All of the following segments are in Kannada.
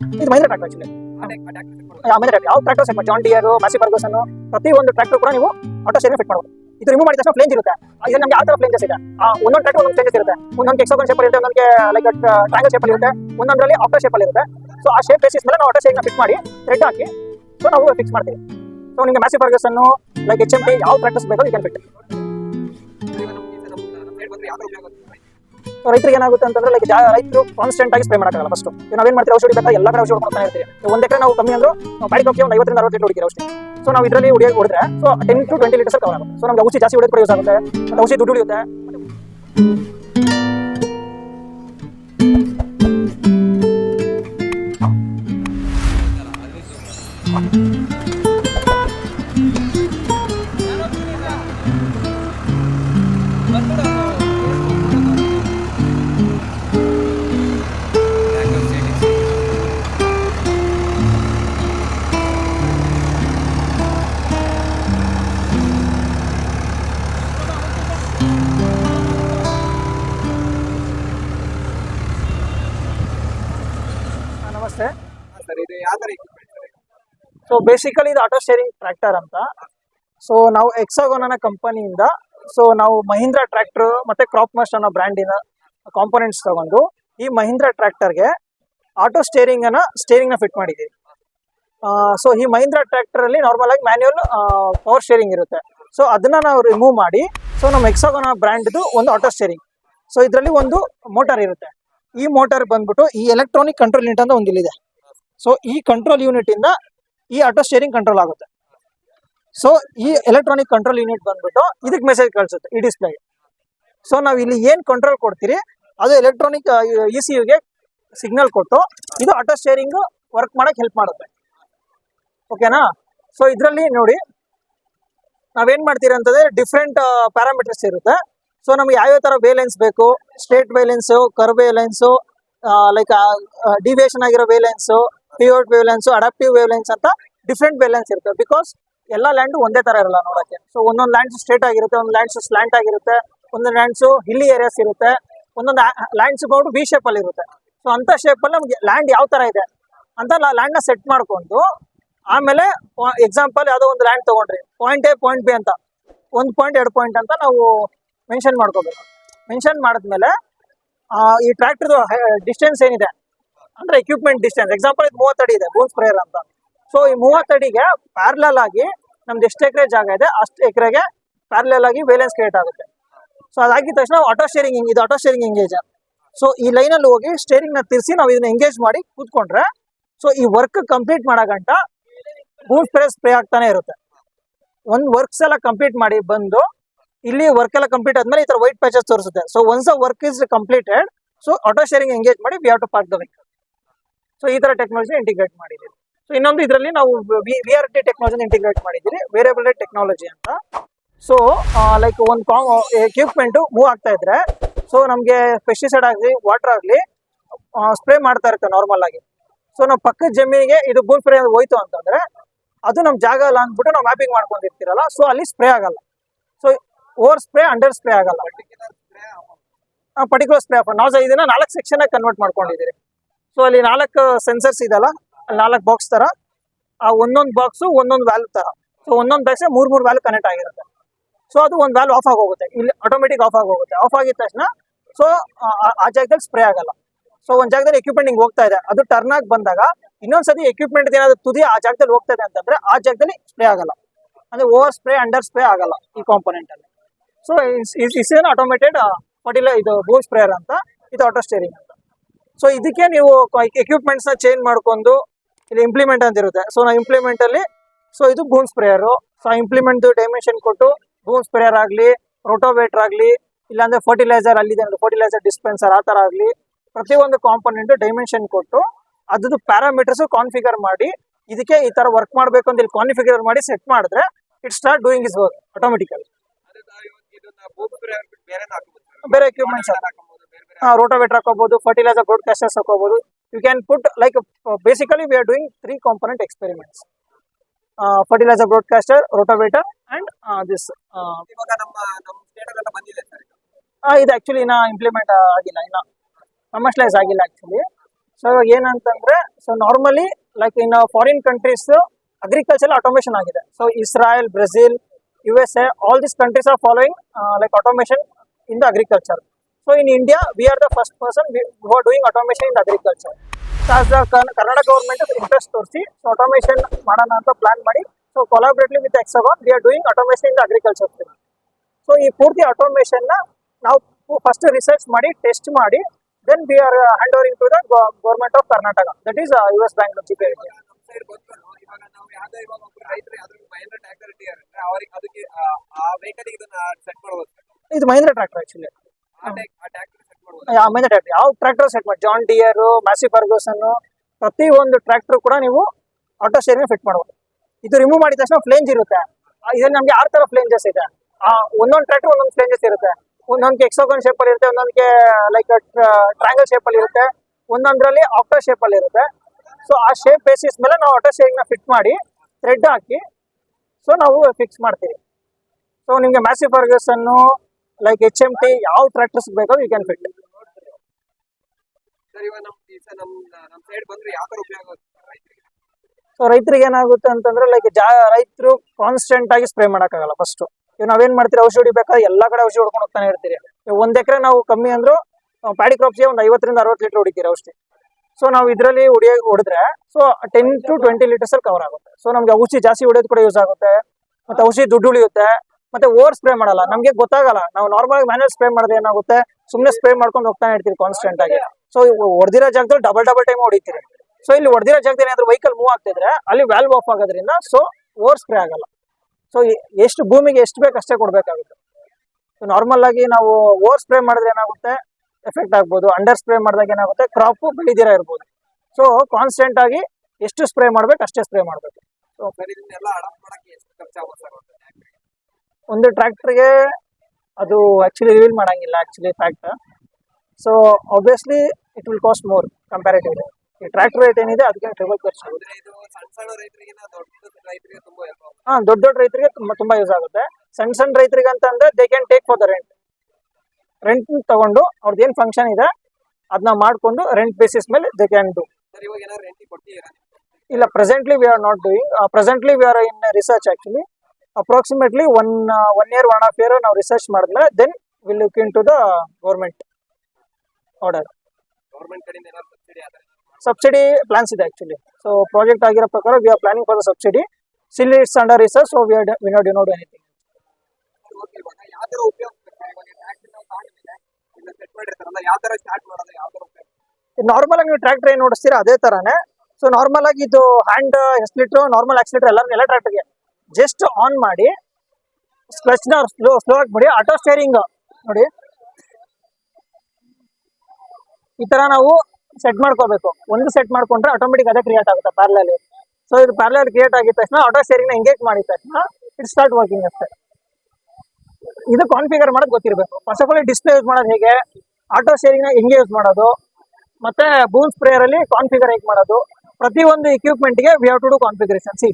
ಇದು ಮಹಿಂದ್ರ ಟ್ರಾಕ್ಟರ್ ಆಕ್ಚುಲಿ ಮಹಿಂದ್ರ ಯಾವ tractor set John Deere Massey Ferguson ಪ್ರತಿ ಒಂದು ಟ್ರ್ಯಾಕ್ಟರ್ ಕೂಡ ನೀವು ಆಟೋ ಸೇರಿ ಫಿಟ್ ಮಾಡಬಹುದು ಇದು ರಿಮೂವ್ ಮಾಡಿದ ತಕ್ಷಣ ಫ್ಲೇಂಜ್ ಇರುತ್ತೆ. ಇದು ನಮ್ಗೆ ಯಾವ ತರ ಫ್ಲೇಂಜಸ್ ಇದೆ? ಒಂದೊಂದು ಟ್ರ್ಯಾಕ್ಟರ್ ಒಂದೊಂದು ಚೇಂಜಸ್ ಇರುತ್ತೆ. ಒಂದೊಂದು ಎಕ್ಸೋಗನ್ ಶೇಪ್ ಇರುತ್ತೆ ಒಂದೊಂದು ಲೈಕ್ ಟ್ರಾಂಗಲ್ ಶೇಪ್ ಇರುತ್ತೆ. ಒಂದೊಂದರಲ್ಲಿ ಆಫ್ಟರ್ ಶೇಪ್ ಇರುತ್ತೆ. ಸೊ ಆ ಶೇಪ್ ಬೇಸಿಸ್ ಮೇಲೆ ನಾವು ಆಟೋ ಸ್ಟೇರಿಂಗ್ ಫಿಟ್ ಮಾಡಿ ಥ್ರೆಡ್ ಹಾಕಿ ಸೊ ನಾವು ಫಿಕ್ಸ್ ಮಾಡ್ತೀವಿ. ಸೊ ನಿಮಗೆ ಮ್ಯಾಸಿ ಅನ್ನು ಲೈಕ್ ಎಚ್ ಎಂ ಟಿ ಯಾವ ಟ್ರ್ಯಾಕ್ಟರ್ಸ್ ಬೇಕೋ ಯು ಫಿಟ್ ರೈತರಿಗೆ ಏನಾಗುತ್ತೆ ಅಂತಂದ್ರೆ ಲೈಕ್ ರೈತರು ಕಾನ್ಸ್ಟೆಂಟ್ ಆಗಿ ಸ್ಪ್ರೇ ಮಾಡಕ್ಕಾಗಲ್ಲ ಫಸ್ಟ್ ನಾವೇನ್ ಮಾಡ್ತೀವಿ, ಔಷಧಿ ಬೇಕಾ ಎಲ್ಲ ಕಡೆ ಔಷಧಿ ಹೊಡ್ಕೊಳ್ತಾನೆ ಇರ್ತೀವಿ. ಒಂದ್ ಎಕರೆ ನಾವು ಕಮ್ಮಿ ಅಂದ್ರೆ ಬಾಡಿ ಹೋಗಿ ಒಂದು ಐವತ್ತರಿಂದ ಅರವತ್ತು ಲೀಟರ್ ಹೊಡಿತೀವಿ ಔಷಧಿ ಸೊ ನಾವು ಇದರಲ್ಲಿ ಹೊಡಿಯೋಕೆ ಹೊಡಿದ್ರೆ so ten to twenty litres cover ಆಗುತ್ತೆ. ಸೊ ನಮ್ಗೆ ಔಷಧಿ ಜಾಸ್ತಿ ಹೊಡೆಯೋದು ಕೂಡ ಯೂಸ್ ಆಗುತ್ತೆ ಔಷಧಿ ದುಡ್ಡು ಉಳಿಯುತ್ತೆ. ಸೊ ಬೇಸಿಕಲಿ ಇದು ಆಟೋ ಸ್ಟೇರಿಂಗ್ ಟ್ರ್ಯಾಕ್ಟರ್ ಅಂತ. ಸೊ ನಾವು ಎಕ್ಸಾಗೋನ ಅನ್ನೋ ಕಂಪನಿಯಿಂದ ಸೊ ನಾವು ಮಹೀಂದ್ರ ಟ್ರ್ಯಾಕ್ಟರ್ ಮತ್ತೆ ಕ್ರಾಪ್ ಮಸ್ಟ್ ಅನ್ನೋ ಬ್ರ್ಯಾಂಡಿನ ಕಾಂಪೋನೆಂಟ್ಸ್ ತಗೊಂಡು, ಈ ಮಹೀಂದ್ರ ಟ್ರ್ಯಾಕ್ಟರ್ಗೆ ಆಟೋ ಸ್ಟೇರಿಂಗ್ ಅನ್ನ ಸ್ಟೇರಿಂಗ್ನ ಫಿಟ್ ಮಾಡಿದ್ದೀವಿ ಸೊ ಈ ಮಹೀಂದ್ರ ಟ್ರ್ಯಾಕ್ಟರ್ ಅಲ್ಲಿ ನಾರ್ಮಲ್ ಆಗಿ ಮ್ಯಾನ್ಯಲ್ ಪವರ್ ಸ್ಟೇರಿಂಗ್ ಇರುತ್ತೆ. ಸೊ ಅದನ್ನ ನಾವು ರಿಮೂವ್ ಮಾಡಿ ಸೊ ನಮ್ಮ ಎಕ್ಸಾಗೋನ ಬ್ರ್ಯಾಂಡ್ದು ಒಂದು ಆಟೋ ಸ್ಟೇರಿಂಗ್ ಸೊ ಇದರಲ್ಲಿ ಒಂದು ಮೋಟಾರ್ ಇರುತ್ತೆ. ಈ ಮೋಟಾರ್ ಬಂದ್ಬಿಟ್ಟು ಈ ಎಲೆಕ್ಟ್ರಾನಿಕ್ ಕಂಟ್ರೋಲ್ ಯೂನಿಟ್ ಅಂತ ಒಂದು ಇಲ್ಲಿದೆ ಸೊ ಈ ಕಂಟ್ರೋಲ್ ಯೂನಿಟ್ ಇಂದ ಈ ಆಟೋ ಸ್ಟೇರಿಂಗ್ ಕಂಟ್ರೋಲ್ ಆಗುತ್ತೆ. ಸೊ ಈ ಎಲೆಕ್ಟ್ರಾನಿಕ್ ಕಂಟ್ರೋಲ್ ಯೂನಿಟ್ ಬಂದ್ಬಿಟ್ಟು ಇದಕ್ಕೆ ಮೆಸೇಜ್ ಕಳಿಸುತ್ತೆ ಈ ಡಿಸ್ಪ್ಲೇ ಸೊ ನಾವು ಇಲ್ಲಿ ಏನು ಕಂಟ್ರೋಲ್ ಕೊಡ್ತೀರಿ? ಅದು ಎಲೆಕ್ಟ್ರಾನಿಕ್ ಇ ಸಿ ಯುಗೆ ಸಿಗ್ನಲ್ ಕೊಟ್ಟು ಇದು ಆಟೋ ಸ್ಟೇರಿಂಗ್ ವರ್ಕ್ ಮಾಡಕ್ಕೆ ಹೆಲ್ಪ್ ಮಾಡುತ್ತೆ. ಓಕೆನಾ ಸೊ ಇದರಲ್ಲಿ ನೋಡಿ, ನಾವೇನು ಮಾಡ್ತೀರಿ ಅಂತಂದರೆ ಡಿಫ್ರೆಂಟ್ ಪ್ಯಾರಾಮೀಟರ್ಸ್ ಇರುತ್ತೆ. ಸೊ ನಮ್ಗೆ ಯಾವ್ಯಾವ ತರ ವೇಲೆನ್ಸ್ ಬೇಕು? ಸ್ಟ್ರೇಟ್ ವೇಲೆನ್ಸು ಕರ್ ವೇಲೆನ್ಸು ಲೈಕ್ ಡಿವಿಯೇಷನ್ ಆಗಿರೋ ವೇಲೆನ್ಸ್ ಪಿವೋಟ್ ವೇವ್ಲೆನ್ಸ್ ಅಡಾಪ್ಟಿವ್ ವೇವ್ಲೆನ್ಸ್ ಅಂತ ಡಿಫ್ರೆಂಟ್ ವೇಲೆನ್ಸ್ ಇರುತ್ತೆ. ಬಿಕಾಸ್ ಎಲ್ಲ ಲ್ಯಾಂಡ್ ಒಂದೇ ತರ ಇರಲ್ಲ ನೋಡಕ್ಕೆ. ಸೊ ಒಂದೊಂದು ಲ್ಯಾಂಡ್ಸ್ ಸ್ಟ್ರೇಟ್ ಆಗಿರುತ್ತೆ ಒಂದು ಲ್ಯಾಂಡ್ಸ್ ಸ್ಲ್ಯಾಂಟ್ ಆಗಿರುತ್ತೆ, ಒಂದೊಂದು ಲ್ಯಾಂಡ್ಸ್ ಹಿಲ್ಲಿ ಏರಿಯಾಸ್ ಇರುತ್ತೆ, ಒಂದೊಂದು ಲ್ಯಾಂಡ್ಸ್ ಬಂದು ವಿ ಶೇಪ್ ಅಲ್ಲಿ ಇರುತ್ತೆ. ಸೊ ಅಂತ ಶೇಪ್ ಅಲ್ಲಿ ನಮ್ಗೆ ಲ್ಯಾಂಡ್ ಯಾವ ತರ ಇದೆ? ಅಂತ ಲ್ಯಾಂಡ್ನ ಸೆಟ್ ಮಾಡ್ಕೊಂಡು, ಆಮೇಲೆ ಎಕ್ಸಾಂಪಲ್ ಯಾವುದೋ ಒಂದು ಲ್ಯಾಂಡ್ ತಗೊಂಡ್ರಿ. ಪಾಯಿಂಟ್ ಎ ಪಾಯಿಂಟ್ ಬಿ ಅಂತ. ಒಂದು ಪಾಯಿಂಟ್ ಎರಡು ಪಾಯಿಂಟ್ ಅಂತ ನಾವು ಮೆನ್ಷನ್ ಮಾಡ್ಕೋಬೇಕು. ಮೆನ್ಷನ್ ಮಾಡಿದ್ಮೇಲೆ ಈ ಟ್ರ್ಯಾಕ್ಟರ್ ಡಿಸ್ಟೆನ್ಸ್ ಏನಿದೆ? ಅಂದ್ರೆ ಎಕ್ವಿಪ್ಮೆಂಟ್ ಡಿಸ್ಟೆನ್ಸ್ ಎಕ್ಸಾಂಪಲ್ ಇದು ಮೂವತ್ತಡಿ ಇದೆ ಬೂನ್ ಸ್ಪ್ರೇಯರ್ ಅಂತ. ಸೊ ಈ ಮೂವತ್ತಡಿಗೆ ಪ್ಯಾರ್ಲಲ್ ಆಗಿ ನಮ್ದು ಎಷ್ಟು ಎಕರೆ ಜಾಗ ಇದೆ, ಅಷ್ಟು ಎಕರೆಗೆ ಪ್ಯಾರ್ಲಲ್ ಆಗಿ ವೇಲೆನ್ಸ್ ಕ್ರಿಯೇಟ್ ಆಗುತ್ತೆ. ಸೊ ಅದಾಗಿದ ತಕ್ಷಣ ಆಟೋ ಹಿಂಗ್, ಇದು ಆಟೋ ಸ್ಟೇರಿಂಗ್ ಎಂಗೇಜ್ ಸೊ ಈ ಲೈನ್ ಅಲ್ಲಿ ಹೋಗಿ ಸ್ಟೇರಿಂಗ್ನ ತಿರ್ಸಿ ನಾವು ಇದನ್ನ ಎಂಗೇಜ್ ಮಾಡಿ ಕೂತ್ಕೊಂಡ್ರೆ ಸೊ ಈ ವರ್ಕ್ ಕಂಪ್ಲೀಟ್ ಮಾಡೋ ಗಂಟ ಬೂನ್ ಸ್ಪ್ರೇ ಸ್ಪ್ರೇ ಆಗ್ತಾನೆ ಇರುತ್ತೆ. ಒಂದ್ ವರ್ಕ್ಸ್ ಎಲ್ಲ ಕಂಪ್ಲೀಟ್ ಮಾಡಿ ಬಂದು, ಇಲ್ಲಿ ವರ್ಕ್ ಎಲ್ಲ ಕಂಪ್ಲೀಟ್ ಆದ್ಮೇಲೆ ಈ ತರ ವೈಟ್ ಪ್ಯಾಚಸ್ ತೋರಿಸುತ್ತೆ. So once work is completed so auto steering engage ಮಾಡಿ we have to park the vehicle so ಈ ತರ ಟೆಕ್ನಾಲಜಿ ಇಂಟಿಗ್ರೇಟ್ ಮಾಡಿದ್ದೀವಿ. ಸೊ ಇನ್ನೊಂದು ಇದರಲ್ಲಿ ನಾವು V R T technology integrate ಮಾಡಿದ್ದೀವಿ ವೇರಿಯಬಲ್ ರೇಟ್ ಟೆಕ್ನಾಲಜಿ ಅಂತ. ಸೊ ಲೈಕ್ ಒಂದು ಎಕ್ವಿಪ್ಮೆಂಟ್ ಮೂವ್ ಆಗ್ತಾ ಇದ್ರೆ ಸೊ ನಮಗೆ ಪೆಸ್ಟಿಸೈಡ್ ಆಗಲಿ ವಾಟರ್ ಆಗಲಿ ಸ್ಪ್ರೇ ಮಾಡ್ತಾ ಇರುತ್ತೆ ನಾರ್ಮಲ್ ಆಗಿ. ಸೊ ನಾವು ಪಕ್ಕದ ಜಮೀನಿಗೆ ಇದು ಬೂಲ್ ಸ್ಪ್ರೇ ಹೋಯ್ತು ಅಂತಂದ್ರೆ, ಅದು ನಮ್ಮ ಜಾಗ ಅಲ್ಲ ಅಂದ್ಬಿಟ್ಟು ನಾವು ಮ್ಯಾಪಿಂಗ್ ಮಾಡ್ಕೊಂಡಿರ್ತೀರಲ್ಲ ಸೊ ಅಲ್ಲಿ ಸ್ಪ್ರೇ ಆಗಲ್ಲ. So over spray under spray ಆಗಲ್ಲ. ಪರ್ಟಿಕ್ಯುಲರ್ ಸ್ಪ್ರೇ ನಾಲ್ಕು ಸೆಕ್ಷನ್ ಕನ್ವರ್ಟ್ ಮಾಡ್ಕೊಂಡಿದ್ದೀರಿ. ಸೊ ಅಲ್ಲಿ ನಾಲ್ಕು ಸೆನ್ಸರ್ಸ್ ಇದೆಲ್ಲ ಅಲ್ಲಿ ನಾಲ್ಕು ಬಾಕ್ಸ್ ತರ. ಆ ಒಂದೊಂದು ಬಾಕ್ಸ್ ಒಂದೊಂದು ವ್ಯಾಲ್ಯೂ ತರ. ಸೊ ಒಂದೊಂದು ಬಾಕ್ಸ್ ಮೂರ್ ಮೂರ್ ವ್ಯಾಲ್ಯೂ ಕನೆಕ್ಟ್ ಆಗಿರುತ್ತೆ. ಸೊ ಅದು ಒಂದು ವ್ಯಾಲ್ಯೂ ಆಫ್ ಆಗೋಗುತ್ತೆ. ಇಲ್ಲಿ ಆಟೋಮೆಟಿಕ್ ಆಫ್ ಆಗೋಗುತ್ತೆ. ಆಫ್ ಆಗಿದ ತಕ್ಷಣ ಸೊ ಆ ಜಾಗದಲ್ಲಿ ಸ್ಪ್ರೇ ಆಗಲ್ಲ. ಸೊ ಒಂದು ಜಾಗದಲ್ಲಿ ಎಕ್ವಿಪ್ಮೆಂಟ್ ಹಿಂಗೆ ಹೋಗ್ತಾ ಇದೆ. ಅದು ಟರ್ನ್ ಆಗಿ ಬಂದಾಗ, ಇನ್ನೊಂದ್ಸತಿ ಎಕ್ವಿಪ್ಮೆಂಟ್ ಏನಾದ್ರು ತುದಿ ಆ ಜಾಗದಲ್ಲಿ ಹೋಗ್ತಾ ಇದೆ ಅಂತಂದ್ರೆ, ಆ ಜಾಗದಲ್ಲಿ ಸ್ಪ್ರೇ ಆಗಲ್ಲ. ಅಂದ್ರೆ ಓವರ್ ಸ್ಪ್ರೇ ಅಂಡರ್ ಸ್ಪ್ರೇ ಆಗಲ್ಲ ಈ ಕಾಂಪೋನೆಂಟ್ ಅಲ್ಲಿ. ಸೊ ಇಸ್ ಏನು ಆಟೋಮೆಟೆಡ್ ಫರ್ಟಿಲೈ ಇದು ಬೂಮ್ ಸ್ಪ್ರೇಯರ್ ಅಂತ, ಇದು ಆಟೋ ಸ್ಟೇರಿಂಗ್ ಅಂತ. ಸೊ ಇದಕ್ಕೆ ನೀವು ಎಕ್ವಿಪ್ಮೆಂಟ್ಸ್ನ ಚೇಂಜ್ ಮಾಡ್ಕೊಂಡು ಇಲ್ಲಿ ಇಂಪ್ಲಿಮೆಂಟ್ ಅಂತ ಇರುತ್ತೆ. ಸೊ ನಾವು ಇಂಪ್ಲಿಮೆಂಟ್ ಅಲ್ಲಿ ಸೊ ಇದು boom sprayer so implement dimension ಕೊಟ್ಟು ಬೂನ್ ಸ್ಪ್ರೇಯರ್ ಆಗಲಿ ರೋಟೋವೇಟರ್ ಆಗಲಿ ಇಲ್ಲಾಂದ್ರೆ ಫರ್ಟಿಲೈಸರ್ ಅಲ್ಲಿದೆ ಫರ್ಟಿಲೈಸರ್ ಡಿಸ್ಪೆನ್ಸರ್ ಆ ತರ ಆಗಲಿ ಪ್ರತಿಯೊಂದು ಕಾಂಪೋನೆಂಟ್ ಡೈಮೆನ್ಷನ್ ಕೊಟ್ಟು ಅದ್ರದ್ದು ಪ್ಯಾರಾಮೀಟರ್ಸ್ ಕಾನ್ಫಿಗರ್ ಮಾಡಿ ಇದಕ್ಕೆ ಈ ತರ ವರ್ಕ್ ಮಾಡಬೇಕು ಅಂತ ಇಲ್ಲಿ ಕಾನ್ಫಿಗರ್ ಮಾಡಿ ಸೆಟ್ ಮಾಡಿದ್ರೆ it start doing is work automatically. ಬೇರೆ equipments ರೋಟೋವೇಟರ್ ಹಾಕೋಬಹುದು ಫರ್ಟಿಲೈಸರ್ ಬ್ರೋಡ್ಕಾಸ್ಟರ್ಸ್ ಹಾಕೋಬಹುದು you can put like basically we are doing three component experiments fertiliser broadcaster rotavator and this ಇದು. ಆಕ್ಚುಲಿ ಇನ್ನ ಇಂಪ್ಲಿಮೆಂಟ್ ಆಗಿಲ್ಲ ಇನ್ನ ಕಮರ್ಷಿಯಲೈಸ್ ಆಗಿಲ್ಲ ಆಕ್ಚುಲಿ ಸೊ ಇವಾಗ ಏನಂತಂದ್ರೆ so normally like in foreign countries agriculture automation ಆಗಿದೆ. So Israel Brazil U S A all this countries are following like automation in the agriculture so in India we are the first person who are doing automation in agriculture as Karnataka government interest ತೋರಿಸಿ ಸೊ ಆಟೋಮೇಶನ್ ಮಾಡೋಣ ಅಂತ ಪ್ಲಾನ್ ಮಾಡಿ so collaboratively with Hexagon we are doing automation in agriculture so ಈ ಪೂರ್ತಿ ಆಟೋಮೇಶನ್ನ ನಾವು ಫಸ್ಟ್ ರಿಸರ್ಚ್ ಮಾಡಿ ಟೆಸ್ಟ್ ಮಾಡಿ then we are hand overing to the government of Karnataka that is U S bank G P ಇದು ಮಹೀಂದ್ರ ಟ್ರ್ಯಾಕ್ಟರ್ ಆಕ್ಚುಲಿ ಆ ಟ್ಯಾಕ್- ಆ ಟ್ರ್ಯಾಕ್ಟರ್ ಸೆಟ್ ಮಾಡ್ಬೋದು. ಮಹೀಂದ್ರ ಯಾವ ಟ್ರ್ಯಾಕ್ಟರ್ ಸೆಟ್ ಮಾಡಿ ಜಾನ್ ಡಿಯರ್ ಮ್ಯಾಸಿ ಫರ್ಗೂಸನ್ ಪ್ರತಿ ಒಂದು ಟ್ರ್ಯಾಕ್ಟರ್ ಕೂಡ ನೀವು ಆಟೋ ಶೇರಿಂಗ್ ಫಿಟ್ ಮಾಡಬಹುದು ಇದು ರಿಮೂವ್ ಮಾಡಿದ ತಕ್ಷಣ ಫ್ಲೇಂಜ್ ಇರುತ್ತೆ. ಇದ್ರಲ್ಲಿ ನಮ್ಗೆ ಆರ್ ತರ ಫ್ಲೇಂಜಸ್ ಇದೆ. ಆ, ಒಂದೊಂದು ಟ್ರ್ಯಾಕ್ಟರ್ ಒಂದೊಂದು ಫ್ಲೇಂಜಸ್ ಇರುತ್ತೆ. ಒಂದೊಂದಕ್ಕೆ ಎಕ್ಸೋಗನ್ ಶೇಪ್ ಅಲ್ಲಿ ಇರುತ್ತೆ ಒಂದೊಂದಕ್ಕೆ ಲೈಕ್ ಟ್ರಯಾಂಗಲ್ ಶೇಪ್ ಅಲ್ಲಿ ಇರುತ್ತೆ. ಒಂದೊಂದ್ರಲ್ಲಿ ಆಕ್ಟೋ ಶೇಪ್ ಅಲ್ಲಿ ಇರುತ್ತೆ. ಸೊ ಆ ಶೇಪ್ ಬೇಸಿಸ್ ಮೇಲೆ ನಾವು ಆಟೋ ನ ಫಿಟ್ ಮಾಡಿ ಥ್ರೆಡ್ ಹಾಕಿ ಸೊ ನಾವು ಫಿಕ್ಸ್ ಮಾಡ್ತೀವಿ. ಸೊ ನಿಮ್ಗೆ Massey Ferguson like H M T ಯಾವ ಟ್ರ್ಯಾಕ್ಟರ್ಸ್ ಬೇಕೋ ಯು ಕ್ಯಾನ್ ಫಿಟ್ ಸೊ ರೈತರಿಗೆ? ಏನಾಗುತ್ತೆ ಅಂತಂದ್ರೆ ಲೈಕ್ ಜಾ ರೈತರು ಕಾನ್ಸ್ಟೆಂಟ್ ಆಗಿ ಸ್ಪ್ರೇ ಮಾಡೋಕ್ಕಾಗಲ್ಲ ಫಸ್ಟ್ ಈಗ ನಾವೇನ್ ಮಾಡ್ತೀರಿ ಔಷಧಿ ಹೊಡಿಬೇಕಾದ್ರೆ ಎಲ್ಲಾ ಕಡೆ ಔಷಧಿ ಹೊಡ್ಕೊಂಡು ಹೋಗ್ತಾನೆ ಇರ್ತೀರಿ. ಒಂದ್ ಎಕರೆ ನಾವು ಕಮ್ಮಿ ಅಂದ್ರು ಪ್ಯಾಡಿ ಕ್ರಾಪ್ಸ್ಗೆ ಒಂದು ಐವತ್ತರಿಂದ ಅರವತ್ತು ಲೀಟರ್ ಹೊಡಿತೀರಿ ಔಷಧಿ. ಸೊ ನಾವು ಇದರಲ್ಲಿ ಹೊಡಿಯ ಹೊಡೆದ್ರೆ so ten to twenty litres ಅಲ್ಲಿ ಕವರ್ ಆಗುತ್ತೆ. ಸೊ ನಮ್ಗೆ ಔಷಧಿ ಜಾಸ್ತಿ ಹೊಡೆಯೋದು ಕೂಡ ಯೂಸ್ ಆಗುತ್ತೆ. ಮತ್ತೆ ಔಷಧಿ ದುಡ್ಡು ಉಳಿಯುತ್ತೆ. ಮತ್ತೆ ಓವರ್ ಸ್ಪ್ರೇ ಮಾಡಲ್ಲ. ನಮ್ಗೆ ಗೊತ್ತಾಗಲ್ಲ. ನಾವು ನಾರ್ಮಲ್ ಮ್ಯಾನೇಜ್ ಸ್ಪ್ರೇ ಮಾಡಿದ್ರೆ ಏನಾಗುತ್ತೆ? ಸುಮ್ಮನೆ ಸ್ಪ್ರೇ ಮಾಡ್ಕೊಂಡು ಹೋಗ್ತಾ ಇರ್ತೀವಿ ಕಾನ್ಸ್ಟೆಂಟ್ ಆಗಿ. ಸೊ ಹೊಡೆದಿರೋ ಜಾಗದಲ್ಲಿ ಡಬಲ್ ಡಬಲ್ ಟೈಮ್ ಹೊಡಿತೀರಿ ಸೊ ಇಲ್ಲಿ ಹೊಡೆದಿರೋ ಜಾಗದಲ್ಲಿ ಏನಾದ್ರು ವೆಹಿಕಲ್ ಮೂವ್ ಆಗ್ತಿದ್ರೆ ಅಲ್ಲಿ ವ್ಯಾಲ್ವ್ ಆಫ್ ಆಗೋದ್ರಿಂದ ಸೊ ಓವರ್ ಸ್ಪ್ರೇ ಆಗಲ್ಲ. ಸೊ ಎಷ್ಟು ಭೂಮಿಗೆ ಎಷ್ಟು ಬೇಕು ಅಷ್ಟೇ ಕೊಡ್ಬೇಕಾಗುತ್ತೆ. ಸೊ ನಾರ್ಮಲ್ ಆಗಿ ನಾವು ಓವರ್ ಸ್ಪ್ರೇ ಮಾಡಿದ್ರೆ ಏನಾಗುತ್ತೆ? ಎಫೆಕ್ಟ್ ಆಗ್ಬೋದು. ಅಂಡರ್ ಸ್ಪ್ರೇ ಮಾಡಿದಾಗ ಏನಾಗುತ್ತೆ? ಕ್ರಾಪ್ ಬೆಳಿದಿರ ಇರ್ಬೋದು. ಸೊ ಕಾನ್ಸ್ಟೆಂಟ್ ಆಗಿ ಎಷ್ಟು ಸ್ಪ್ರೇ ಮಾಡ್ಬೇಕು ಅಷ್ಟೇ ಸ್ಪ್ರೇ ಮಾಡಬೇಕು. ಸರ್? ಒಂದು? ಟ್ರ್ಯಾಕ್ಟರ್ಗೆ ಅದು ಆ್ಯಕ್ಚುಲಿ ರಿವೀಲ್ ಮಾಡೋಂಗಿಲ್ಲ actually fact so obviously it will cost more comparatively ಈ ಟ್ರ್ಯಾಕ್ಟರ್ ರೇಟ್ ಏನಿದೆ ಅದಕ್ಕೆ ಟ್ರಿಬಲ್ ಖರ್ಚು. ಹಾ ದೊಡ್ಡ ದೊಡ್ಡ ರೈತರಿಗೆ ತುಂಬಾ ತುಂಬಾ ಯೂಸ್ ಆಗುತ್ತೆ. ಸಣ್ಣ ಸಣ್ಣ ರೈತರಿಗೆ ಅಂತ ಅಂದ್ರೆ they can take for the rent rent ತಗೊಂಡು ಅವ್ರದ್ದು ಏನು ಫಂಕ್ಷನ್ ಇದೆ ಅದನ್ನ ಮಾಡಿಕೊಂಡು ರೆಂಟ್ ಬೇಸಿಸ್ ಮೇಲೆ ದೇ ಕ್ಯಾನ್ ಡೂ ಇಲ್ಲ presently we are not doing presently we are in research actually approximately one one year one half year ನಾವು ರಿಸರ್ಚ್ ಮಾಡಿದ್ಮೇಲೆ then will look into the government order subsidy plans ಇದೆ ಆಕ್ಚುಲಿ ಸೊ ಪ್ರಾಜೆಕ್ಟ್ ಆಗಿರೋ ಪ್ರಕಾರ we are planning for the subsidy still it's under research so we are we not you not anything normal ಆಗಿ ನೀವು ಟ್ರ್ಯಾಕ್ಟರ್ ಏನ್ ನೋಡಿಸ್ತೀರಾ ಅದೇ ತರಾನೇ. ಸೊ ನಾರ್ಮಲ್ ಆಗಿ ಇದು ಹ್ಯಾಂಡ್ ಎಕ್ಸ್ಲೀಟರ್ ನಾರ್ಮಲ್ ಎಕ್ಸ್ಲೀಟರ್ ಎಲ್ಲ ಎಲ್ಲ ಟ್ರ್ಯಾಕ್ಟರ್ಗೆ ಜಸ್ಟ್ ಆನ್ ಮಾಡಿ ಕ್ಲಚ್ನ ಸ್ಲೋ ಸ್ಲೋ ಆಗಿ ಬಿಡಿ. ಆಟೋ ಸ್ಟೇರಿಂಗ್ ನೋಡಿ. ಈ ತರ ನಾವು ಸೆಟ್ ಮಾಡ್ಕೋಬೇಕು. ಒಂದು ಸೆಟ್ ಮಾಡ್ಕೊಂಡ್ರೆ ಆಟೋಮೆಟಿಕ್ ಅದೇ ಕ್ರಿಯೇಟ್ ಆಗುತ್ತೆ ಪ್ಯಾರಲಲ್ಲಿ ಸೊ ಇದು ಪ್ಯಾರಲಲ್ ಕ್ರಿಯೇಟ್ ಆಗಿದ ತಕ್ಷಣ ಆಟೋ ಸ್ಟೇರಿಂಗ್ನ ಎಂಗೇಜ್ ಮಾಡಿದ ತಕ್ಷಣ ಇಟ್ ಸ್ಟಾರ್ಟ್ ವರ್ಕಿಂಗ್ ಅಷ್ಟೇ. ಇದು ಕಾನ್ಫಿಗರ್ ಮಾಡೋದು ಗೊತ್ತಿರಬೇಕು. First of all display use ಮಾಡೋದು ಹೇಗೆ? ಆಟೋ ಸ್ಟೇರಿಂಗ್ನ ಹೆಂಗೆ ಯೂಸ್ ಮಾಡೋದು? ಮತ್ತೆ ಬೂನ್ ಸ್ಪ್ರೇಯರ್ ಅಲ್ಲಿ ಕಾನ್ಫಿಗರ್ ಹೇಗೆ ಮಾಡೋದು? ಪ್ರತಿ ಒಂದು equipment ಗೆ we have to do configuration see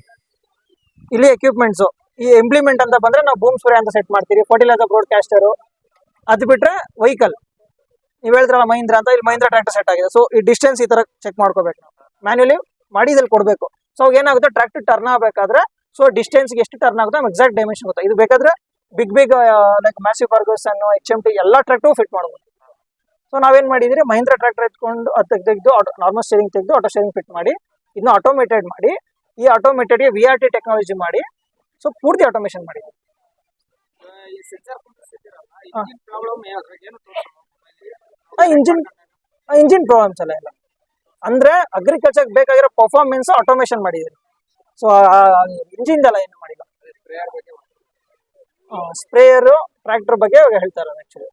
ಇಲ್ಲಿ ಎಕ್ವಿಪ್ಮೆಂಟ್ಸು ಈ ಇಂಪ್ಲಿಮೆಂಟ್ ಅಂತ ಬಂದ್ರೆ ನಾವು ಬೂಮ್ ಸೂರ್ಯ ಅಂತ ಸೆಟ್ ಮಾಡ್ತೀವಿ. ಫರ್ಟಿಲೈಸರ್ ಬ್ರಾಡ್ಕಾಸ್ಟರ್ ಅದು ಬಿಟ್ಟರೆ ವೆಹಿಕಲ್ ನೀವು ಹೇಳಿದ್ರಲ್ಲ ಮಹಿಂದ್ರ ಅಂತ, ಇಲ್ಲಿ ಮಹಿಂದ್ರ ಟ್ರ್ಯಾಕ್ಟರ್ ಸೆಟ್ ಆಗಿದೆ. ಸೊ ಈ ಡಿಸ್ಟೆನ್ಸ್ ಈ ತರ ಚೆಕ್ ಮಾಡ್ಕೋಬೇಕು ನಾವು. ಮ್ಯಾನ್ಯುಲಿ ಮಾಡಿ ಇದ್ರಲ್ಲಿ ಕೊಡಬೇಕು ಸೊ ಏನಾಗುತ್ತೆ? ಟ್ರ್ಯಾಕ್ಟರ್ ಟರ್ನ್ ಆಗಬೇಕಾದ್ರೆ ಸೊ ಡಿಸ್ಟೆನ್ಸ್ಗೆ ಎಷ್ಟು ಟರ್ನ್ ಆಗುತ್ತೆ ನಮ್ಗೆ ಎಕ್ಸಾಕ್ಟ್ ಡೈಮೆನ್ಷನ್ ಗೊತ್ತಾ? ಇದು ಬೇಕಾದ್ರೆ big big like Massey Ferguson H M T ಎಲ್ಲ ಟ್ರ್ಯಾಕ್ಟರ್ ಫಿಟ್ ಮಾಡ್ಬೋದು. ಸೊ ನಾವೇನು ಮಾಡಿದ್ರೆ? ಮಹೀಂದ್ರ ಟ್ರ್ಯಾಕ್ಟರ್ ಎತ್ಕೊಂಡು ಅದು ತೆಗೆದು ನಾರ್ಮಲ್ ಸ್ಟೇರಿಂಗ್ ತೆಗೆದು ಆಟೋ ಸ್ಟೇರಿಂಗ್ ಫಿಟ್ ಮಾಡಿ ಇನ್ನು ಆಟೋಮೇಟೆಡ್ ಮಾಡಿ ಈ automated V R T technology ಮಾಡಿ ಸೊ ಪೂರ್ತಿ ಆಟೋಮೇಶನ್ ಮಾಡಿ. ಈ ಸೆನ್ಸರ್ ಕುಂದಿರ್ಸಿದ್ದೀರಲ್ಲ ಇಂಜಿನ್ ಇಂಜಿನ್ ಇಂಜಿನ್ ಪ್ರಾಬ್ಲಮ್ಸ್ ಎಲ್ಲ ಇಲ್ಲ. ಅಂದ್ರೆ ಅಗ್ರಿಕಲ್ಚರ್ ಬೇಕಾಗಿರೋ ಪರ್ಫಾರ್ಮೆನ್ಸ್ ಆಟೋಮೇಷನ್ ಮಾಡಿದ್ರಿ ಸೊ ಇಂಜಿನ್ ಎಲ್ಲ ಏನು ಮಾಡಿಲ್ಲ. ಸ್ಪ್ರೇಯರ್ ಟ್ರ್ಯಾಕ್ಟರ್ ಬಗ್ಗೆ ಇವಾಗ ಹೇಳ್ತಾ ಇರೋದು ಆಕ್ಚುಲಿ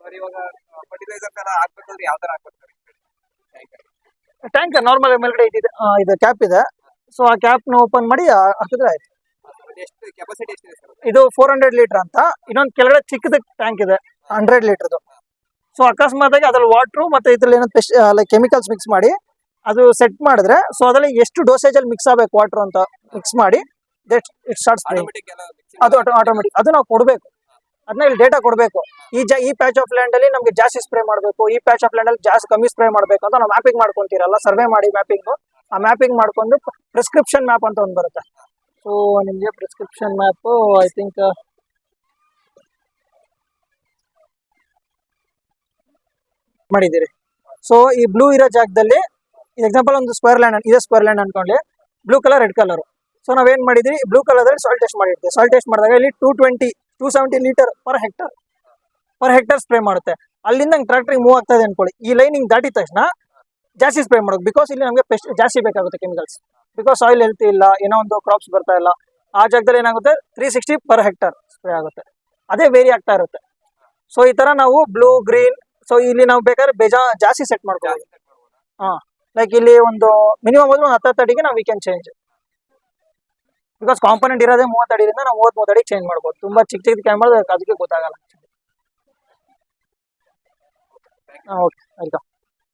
ಸರ್ ಇವಾಗ ಫರ್ಟಿಲೈಸರ್ ಎಲ್ಲ ಹಾಕ್ಬೇಕಂದ್ರೆ ಯಾವ ತರ ಹಾಕ್ಬೇಕು ಸರ್ ಟ್ಯಾಂಕ್ ನಾರ್ಮಲ್ ಮೇಲ್ಗಡೆ ಇದಿದೆ ಆ, ಇದು ಕ್ಯಾಪ್ ಇದೆ. ಸೊ ಆ ಕ್ಯಾಪ್ನ ಓಪನ್ ಮಾಡಿ ಹಾಕಿದ್ರೆ ಆಯ್ತು. ಇದು ಫೋರ್ ಹಂಡ್ರೆಡ್ ಲೀಟರ್ ಅಂತ. ಇನ್ನೊಂದು ಕೆಳಗಡೆ ಚಿಕ್ಕದ ಟ್ಯಾಂಕ್ ಇದೆ ಹಂಡ್ರೆಡ್ ಲೀಟರ್ದು ಸೊ ಅಕಸ್ಮಾತ್ ಆಗಿ ಅದ್ರಲ್ಲಿ ವಾಟ್ರು ಮತ್ತೆ ಇದ್ರಲ್ಲಿ ಏನೋ ಲೈಕ್ ಕೆಮಿಕಲ್ಸ್ ಮಿಕ್ಸ್ ಮಾಡಿ ಅದು ಸೆಟ್ ಮಾಡಿದ್ರೆ ಸೊ ಅದರಲ್ಲಿ ಎಷ್ಟು ಡೋಸೇಜ್ ಅಲ್ಲಿ ಮಿಕ್ಸ್ ಆಗ್ಬೇಕು ವಾಟರ್ ಅಂತ ಮಿಕ್ಸ್ ಮಾಡಿ that it start spraying automatic ಅದು ಆಟೋಮೆಟಿಕ್ ಅದು ನಾವು ಕೊಡಬೇಕು. ಅದನ್ನ ಇಲ್ಲಿ ಡೇಟಾ ಕೊಡಬೇಕು. ಈ ಜ, ಈ ಪ್ಯಾಚ್ ಆಫ್ ಲ್ಯಾಂಡ್ ಅಲ್ಲಿ ನಮಗೆ ಜಾಸ್ತಿ ಸ್ಪ್ರೇ ಮಾಡಬೇಕು, ಈ ಪ್ಯಾಚ್ ಆಫ್ ಲ್ಯಾಂಡ್ ಅಲ್ಲಿ ಜಾಸ್ತಿ ಕಮ್ಮಿ ಸ್ಪ್ರೇ ಮಾಡಬೇಕು ಅಂತ ನಾವು ಮ್ಯಾಪಿಂಗ್ ಮಾಡ್ಕೊಂತೀರಲ್ಲ ಸರ್ವೆ ಮಾಡಿ ಮ್ಯಾಪಿಂಗ್ ಆ ಮ್ಯಾಪಿಂಗ್ ಮಾಡ್ಕೊಂಡು ಪ್ರಿಸ್ಕ್ರಿಪ್ಷನ್ ಮ್ಯಾಪ್ ಅಂತ ಒಂದು ಬರುತ್ತೆ. ಸೊ ನಿಮಗೆ ಪ್ರಿಸ್ಕ್ರಿಪ್ಷನ್ ಮ್ಯಾಪ್ ಐ ಥಿಂಕ್ ಮಾಡಿದ್ದೀರಿ. ಸೊ ಈ ಬ್ಲೂ ಇರೋ ಜಾಗದಲ್ಲಿ ಎಕ್ಸಾಂಪಲ್ ಒಂದು ಸ್ಕ್ವೇರ್ ಲ್ಯಾಂಡ್ ಇದೆ ಸ್ಕ್ವೇರ್ ಲ್ಯಾಂಡ್ ಅನ್ಕೊಳ್ಳಿ blue colour red colour so ನಾವೇನ್ ಮಾಡಿದೀವಿ ಬ್ಲೂ ಕಲರ್ ಸಾಲ್ಟ್ ಟೆಸ್ಟ್ ಮಾಡಿರ್ತೀವಿ. ಸಾಲ್ಟ್ ಟೆಸ್ಟ್ ಮಾಡಿದಾಗ ಇಲ್ಲಿ two twenty two seventy litre per hectare per hectare spray ಮಾಡುತ್ತೆ. ಅಲ್ಲಿಂದ ಟ್ರಾಕ್ಟರ್ ಮೂವ್ ಆಗ್ತಾ ಇದೆ ಅನ್ಕೊಳ್ಳಿ. ಈ ಲೈನ್ ಹಿಂಗೆ ದಾಟಿದ ತಕ್ಷಣ ಜಾಸ್ತಿ ಸ್ಪ್ರೇ ಮಾಡೋದು ಬಿಕಾಸ್ ಇಲ್ಲಿ ನಮಗೆ ಪೆಸ್ಟ್ ಜಾಸ್ತಿ ಬೇಕಾಗುತ್ತೆ ಕೆಮಿಕಲ್ಸ್ ಬಿಕಾಸ್ ಆಯಿಲ್ ಹೆಲ್ತಿ ಇಲ್ಲ ಏನೋ ಒಂದು ಕ್ರಾಪ್ಸ್ ಬರ್ತಾ ಇಲ್ಲ. ಆ ಜಾಗದಲ್ಲಿ ಏನಾಗುತ್ತೆ? Three sixty per hectare spray ಆಗುತ್ತೆ. ಅದೇ ವೇರಿ ಆಗ್ತಾ ಇರುತ್ತೆ. ಸೊ ಈ ತರ ನಾವು ಬ್ಲೂ ಗ್ರೀನ್ ಸೊ ಇಲ್ಲಿ ನಾವು ಬೇಕಾದ್ರೆ ಬೇಜಾ ಜಾಸ್ತಿ ಸೆಟ್ ಮಾಡ್ಕೊಳ್ಳೋದು ಲೈಕ್ ಇಲ್ಲಿ ಒಂದು ಮಿನಿಮಮ್ ಒಂದು ಹತ್ತು ಅಡಿಗೆ ನಾವು we can change because component ಇರೋದೇ ಮೂವತ್ತು ಅಡಿಯಿಂದ ನಾವು ಮೂವತ್ತ್ ಮೂವತ್ತು ಅಡಿಗೆ ಚೇಂಜ್ ಮಾಡ್ಬೋದು. ತುಂಬಾ ಚಿಕ್ಕ ಚಿಕ್ಕ ಕ್ಯಾಮ್ರಾ ಅದಕ್ಕೆ ಗೊತ್ತಾಗಲ್ಲ. Okay welcome